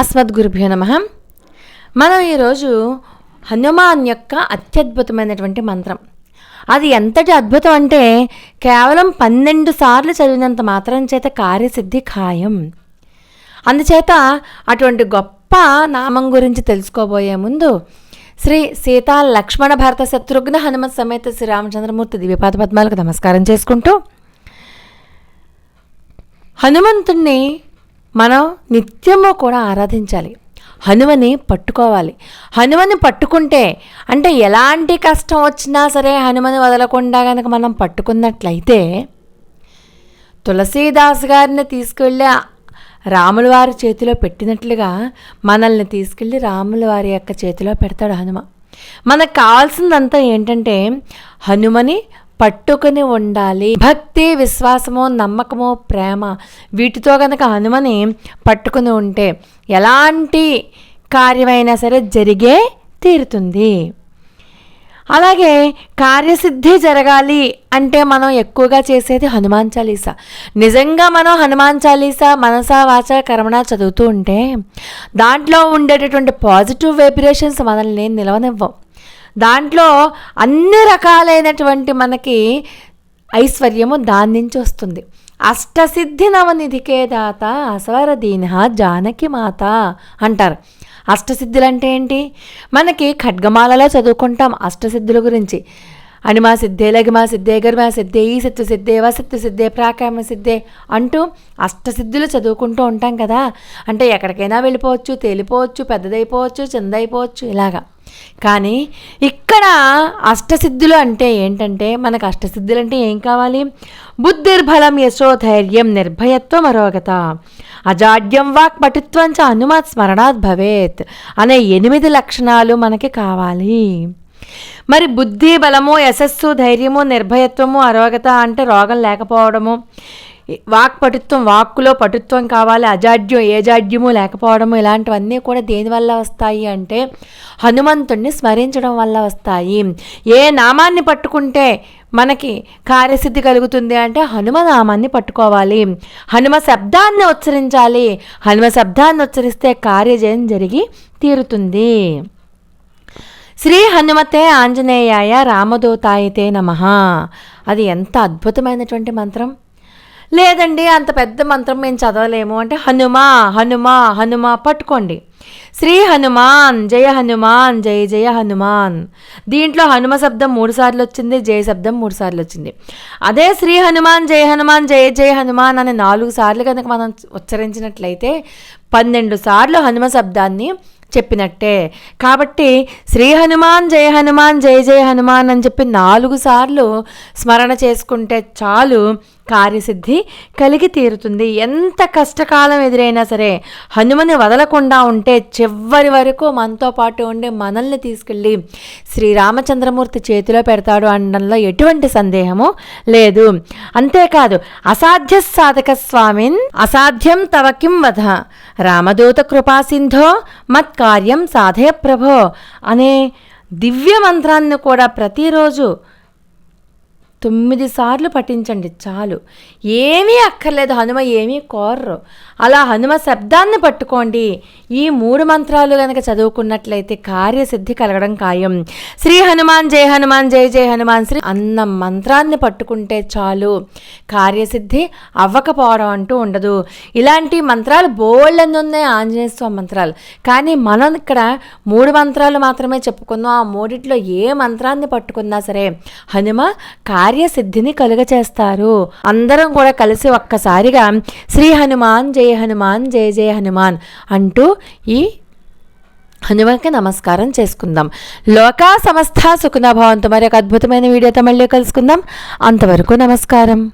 అస్మద్గురుభ్యో నమ. మనం ఈరోజు హనుమాన్ యొక్క అత్యద్భుతమైనటువంటి మంత్రం. అది ఎంతటి అద్భుతం అంటే కేవలం పన్నెండు సార్లు చదివినంత మాత్రం చేత కార్యసిద్ధి ఖాయం. అందుచేత అటువంటి గొప్ప నామం గురించి తెలుసుకోబోయే ముందు శ్రీ సీతా లక్ష్మణ భరత శత్రుఘ్న హనుమత్ సమేత శ్రీ రామచంద్రమూర్తి దివ్యపాద పద్మాలకు నమస్కారం చేసుకుంటూ హనుమంతుణ్ణి మనం నిత్యము కూడా ఆరాధించాలి. హనుమని పట్టుకోవాలి. హనుమని పట్టుకుంటే అంటే ఎలాంటి కష్టం వచ్చినా సరే హనుమని వదలకుండా కనుక మనం పట్టుకున్నట్లయితే తులసీదాస్ గారిని తీసుకెళ్ళి రాముల వారి చేతిలో పెట్టినట్లుగా మనల్ని తీసుకెళ్ళి రాముల వారి యొక్క చేతిలో పెడతాడు హనుమ. మనకు కావాల్సిందంతా ఏంటంటే హనుమని పట్టుకుని ఉండాలి. భక్తి విశ్వాసము నమ్మకము ప్రేమ వీటితో కనుక హనుమని పట్టుకుని ఉంటే ఎలాంటి కార్యమైనా సరే జరిగే తీరుతుంది. అలాగే కార్యసిద్ధి జరగాలి అంటే మనం ఎక్కువగా చేసేది హనుమాన్ చాలీసా. నిజంగా మనం హనుమాన్ చాలీసా మనసా వాచ కర్మణ చదువుతూ ఉంటే దాంట్లో ఉండేటటువంటి పాజిటివ్ వైబ్రేషన్స్ మనల్ని నిలవనివ్వం దాంట్లో అన్ని రకాలైనటువంటి మనకి ఐశ్వర్యము దాని నుంచి వస్తుంది. అష్టసిద్ధి నవనిధికే దాత అసవర దీన జానకి మాత అంటారు. అష్టసిద్ధులు అంటే ఏంటి? మనకి ఖడ్గమాలలో చదువుకుంటాం అష్టసిద్ధుల గురించి. అణిమా సిద్ధే లఘిమా సిద్ధే గర్మా సిద్ధే ఈ సిత్తు సిద్ధే వసిత్తు సిద్ధే ప్రాకామ సిద్ధే అంటూ అష్టసిద్ధులు చదువుకుంటూ ఉంటాం కదా. అంటే ఎక్కడికైనా వెళ్ళిపోవచ్చు తేలిపోవచ్చు పెద్దదైపోవచ్చు చిన్నదైపోవచ్చు ఇలాగా. కానీ ఇక్కడ అష్టసిద్ధులు అంటే ఏంటంటే మనకు అష్టసిద్ధులు అంటే ఏం కావాలి? బుద్ధిర్బలం యశోధైర్యం నిర్భయత్వం అరోగత. అజాడ్యం వాక్ పటుత్వం చ హనుమత్ స్మరణాత్ భవేత్ అనే ఎనిమిది లక్షణాలు మనకి కావాలి. మరి బుద్ధి బలము యశస్సు ధైర్యము నిర్భయత్వము అరోగత అంటే రోగం లేకపోవడము వాక్ పటుత్వం వాక్కులో పటుత్వం కావాలి అజాడ్యం ఏజాడ్యము లేకపోవడము ఇలాంటివన్నీ కూడా దేనివల్ల వస్తాయి అంటే హనుమంతుణ్ణి స్మరించడం వల్ల వస్తాయి. ఏ నామాన్ని పట్టుకుంటే మనకి కార్యసిద్ధి కలుగుతుంది అంటే హనుమ నామాన్ని పట్టుకోవాలి. హనుమ శబ్దాన్ని ఉచ్చరించాలి. హనుమ శబ్దాన్ని ఉచ్చరిస్తే కార్యజయం జరిగి తీరుతుంది. శ్రీ హనుమతే ఆంజనేయాయ రామదూతాయితే నమ. అది ఎంత అద్భుతమైనటువంటి మంత్రం. లేదండి అంత పెద్ద మంత్రం మేము చదవలేము. అంటే హనుమా హనుమా హనుమా పట్టుకోండి. శ్రీ హనుమాన్ జయ హనుమాన్ జయ జయ హనుమాన్. దీంట్లో హనుమ శబ్దం మూడు సార్లు వచ్చింది జయ శబ్దం మూడు సార్లు వచ్చింది. అదే శ్రీ హనుమాన్ జయ హనుమాన్ జయ జయ హనుమాన్ అనే నాలుగు సార్లు కనుక మనం ఉచ్చరించినట్లయితే పన్నెండు సార్లు హనుమ శబ్దాన్ని చెప్పినట్టే. కాబట్టి శ్రీ హనుమాన్ జయ హనుమాన్ జయ జయ హనుమాన్ అని చెప్పి నాలుగు సార్లు స్మరణ చేసుకుంటే చాలు. కార్యసిద్ధి కలిగి తీరుతుంది. ఎంత కష్టకాలం ఎదురైనా సరే హనుమని వదలకుండా ఉంటే చివరి వరకు మనతో పాటు ఉండి మనల్ని తీసుకెళ్ళి శ్రీరామచంద్రమూర్తి చేతిలో పెడతాడు అనడంలో ఎటువంటి సందేహము లేదు. అంతేకాదు అసాధ్య సాధక స్వామిన్ అసాధ్యం తవ కిం వధ రామదూత కృపాసింధో మత్కార్యం సాధయ ప్రభో అనే దివ్య మంత్రాన్ని కూడా ప్రతిరోజు తొమ్మిది సార్లు పఠించండి చాలు. ఏమీ అక్కర్లేదు హనుమ ఏమీ కోర్రు. అలా హనుమ శబ్దాన్ని పట్టుకోండి. ఈ మూడు మంత్రాలు కనుక చదువుకున్నట్లయితే కార్యసిద్ధి కలగడం ఖాయం. శ్రీ హనుమాన్ జయ హనుమాన్ జయ జయ హనుమాన్ శ్రీ అన్న మంత్రాన్ని పట్టుకుంటే చాలు. కార్యసిద్ధి అవ్వకపోవడం అంటూ ఉండదు. ఇలాంటి మంత్రాలు బోల్డ్ ఉన్నాయి ఆంజనేయ స్వామి మంత్రాలు. కానీ మనం ఇక్కడ మూడు మంత్రాలు మాత్రమే చెప్పుకుందాం ఆ మూడిట్లో ఏ మంత్రాన్ని పట్టుకున్నా సరే హనుమ కార్యసిద్ధిని కలుగచేస్తారు. అందరం కూడా కలిసి ఒక్కసారిగా శ్రీ హనుమాన్ జయ హనుమాన్ జయ జయ హనుమాన్ అంటూ ఈ హనుమకి నమస్కారం చేసుకుందాం. లోకా సమస్త సుఖన మరి ఒక అద్భుతమైన వీడియోతో మళ్ళీ కలుసుకుందాం. అంతవరకు నమస్కారం.